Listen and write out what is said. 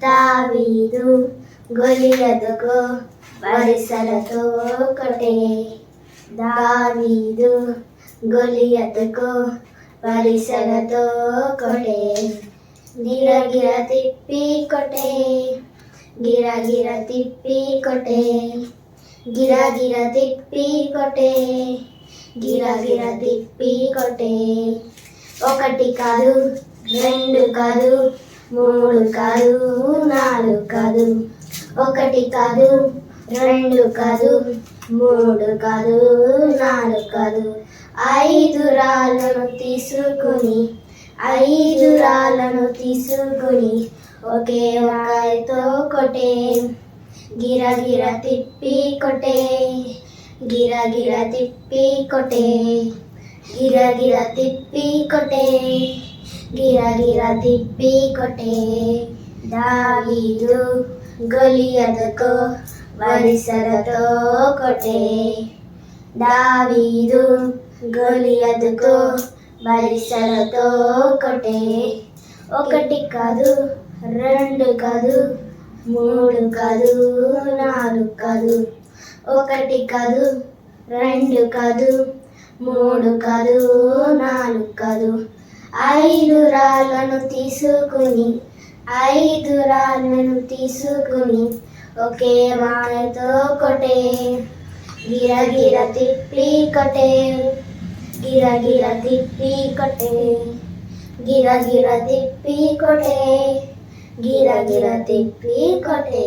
దావీదు గొలియదుకు వరిసలతో ఒకటే దావీదు గొలియదుకు వరిసలతో ఒకటే గిరగిర తిప్పి కొటే గిరగిర తిప్పి కొటే గిరగిర తిప్పి కొటే గిరగిర తిప్పి కొటే ఒకటి కాదు రెండు కాదు మూడు కాదు నాలుగు కాదు ఒకటి కాదు రెండు కాదు మూడు కాదు నాలుగు కాదు. ఐదు రాళ్ళను తీసుకుని ఐదు రాళ్ళను తీసుకుని ఒకే వారితో కొట్టే గిరగిర తిప్పి కొట్టే గిరగిర తిప్పి కొట్టే గిరగిర తిప్పి కొట్టే. గిరగిర తిప్పి కొట్టే దావీదు గొలియదకు వరిసరతో కొట్టే దావీదు గొలియదకు వరిసలతో కొట్టే. ఒకటి కాదు రెండు కాదు మూడు కాదు నాలుగు కాదు. ఒకటి కాదు రెండు కాదు మూడు కాదు నాలుగు ఐదు రాళ్ళను తీసుకుని ఐదు రాళ్ళను తీసుకుని ఒకే మాయతో కొటే గిరగిర తిప్పి కొటే గిరగిర తిప్పి కొటే గిరగిర తిప్పి కొటే గిరగిర తిప్పి కొటే